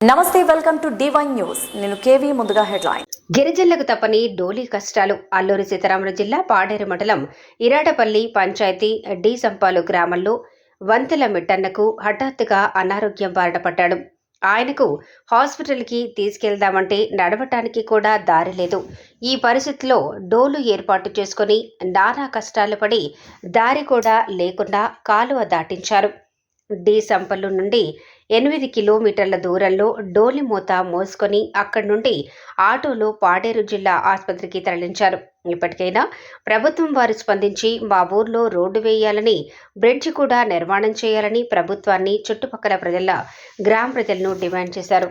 నమస్తే welcome to divine news నేను KV ముందుగా హెడ్లైన్. గిరిజనులకు తప్పని డోలీ కష్టాలు అల్లూరి సీతారామరాజు జిల్లా పాడేరు మండలం ఇరాడపల్లి పంచాయతీ డి సంపాలు గ్రామంలో వంతెల మిట్టన్నకు హఠాత్తుగా అనారోగ్యం బారిన పడ్డాడు. ఆయనకు హాస్పిటల్కి తీసుకెళ్దామంటే నడవటానికి కూడా దారి లేదు. ఈ పరిస్థితిలో డోలు ఏర్పాటు చేసుకుని నానా కష్టాలు పడి దారి కూడా లేకుండా కాలువ దాటించారు. డి సంపల్లు నుండి ఎనిమిది కిలోమీటర్ల దూరంలో డోలిమూత మోసుకొని అక్కడి నుండి ఆటోలో పాడేరు జిల్లా ఆసుపత్రికి తరలించారు. ఇప్పటికైనా ప్రభుత్వం వారు స్పందించి మా ఊర్లో రోడ్డు వేయాలని బ్రిడ్జి కూడా నిర్మాణం చేయాలని ప్రభుత్వాన్ని చుట్టుపక్కల ప్రజల గ్రామ ప్రజలను డిమాండ్ చేశారు.